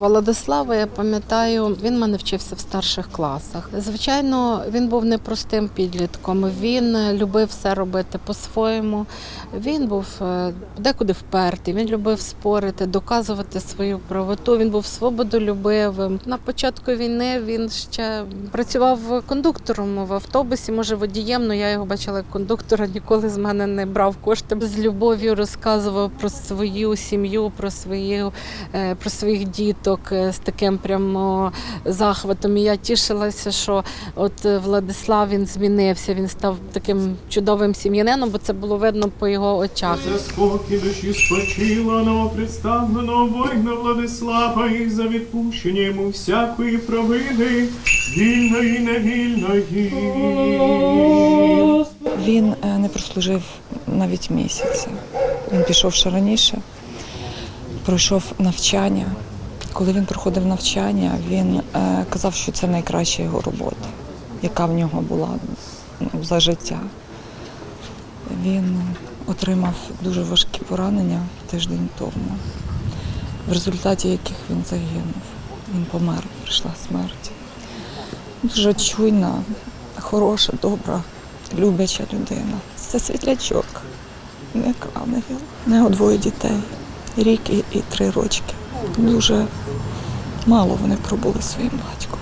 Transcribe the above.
Владислава, я пам'ятаю, він мене вчився в старших класах. Звичайно, він був непростим підлітком. Він любив все робити по-своєму. Він був е, декуди впертий. Він любив спорити, доказувати свою правоту. Він був свободолюбивим. На початку війни він ще працював кондуктором в автобусі, може водієм. але я його бачила як кондуктора. Ніколи з мене не брав кошти. З любов'ю розказував про свою сім'ю, про свою е, про своїх діток е, з таким прямо захватом. І я тішилася, що от е, Владислав він змінився. Він став таким чудовим сім'янином, бо це було видно по його очах. За спокій душі спочила новопредставленого воїна Владислава і за відпущення йому всякої провини, вільної і невільної. Він е, не прослужив навіть місяця. Він пішов ще раніше, пройшов навчання. Коли він проходив навчання, він е, казав, що це найкраща його робота, яка в нього була ну, за життя. Він отримав дуже важкі поранення тиждень тому, в результаті яких він загинув. Він помер, прийшла смерть. Дуже чуйна, хороша, добра, любляча людина. Це світлячок, не ангел. У нього двоє дітей, рік і, і три рочки. Дуже мало вони пробули своїм батьком.